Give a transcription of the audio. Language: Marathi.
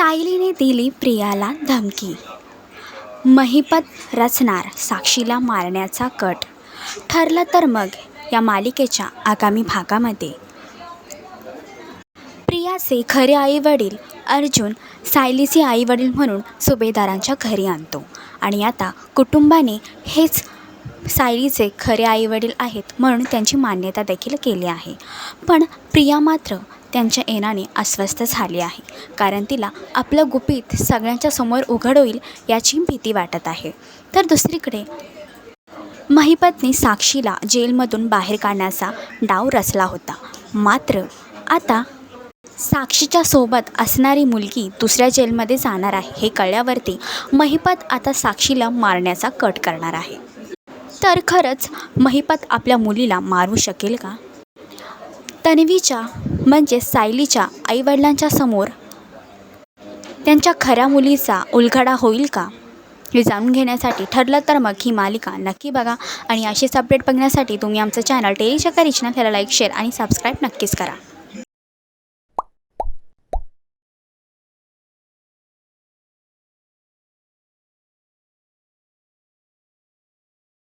सायलीने दिली प्रियाला धमकी. महिपत रचणार साक्षीला मारण्याचा कट. ठरलं तर मग या मालिकेच्या आगामी भागामध्ये. प्रियाचे खरे आईवडील अर्जुन सायलीचे आईवडील म्हणून सुभेदारांच्या घरी आणतो. आणि आता कुटुंबाने हेच सायलीचे खरे आईवडील आहेत म्हणून त्यांची मान्यता देखील केली आहे. पण प्रिया मात्र त्यांच्या येण्याने अस्वस्थ झाली आहे. कारण तिला आपलं गुपित सगळ्यांच्या समोर उघड होईल याची भीती वाटत आहे. तर दुसरीकडे महिपत्नी साक्षीला जेलमधून बाहेर काढण्याचा डाव रचला होता. मात्र आता साक्षीच्या सोबत असणारी मुलगी दुसऱ्या जेलमध्ये जाणार आहे हे कळल्यावरती महिपत आता साक्षीला मारण्याचा कट करणार आहे. तर खरंच महिपत आपल्या मुलीला मारू शकेल का? तन्वीच्या म्हणजे सायलीच्या आईवडिलांच्या समोर त्यांच्या खऱ्या मुलीचा उलगडा होईल का? हे जाणून घेण्यासाठी ठरलं तर मग ही मालिका नक्की बघा आणि अशीच अपडेट बघण्यासाठी तुम्ही आमचं चॅनल टेलीच्या रिचना त्याला लाईक शेअर आणि सबस्क्राईब नक्कीच करा.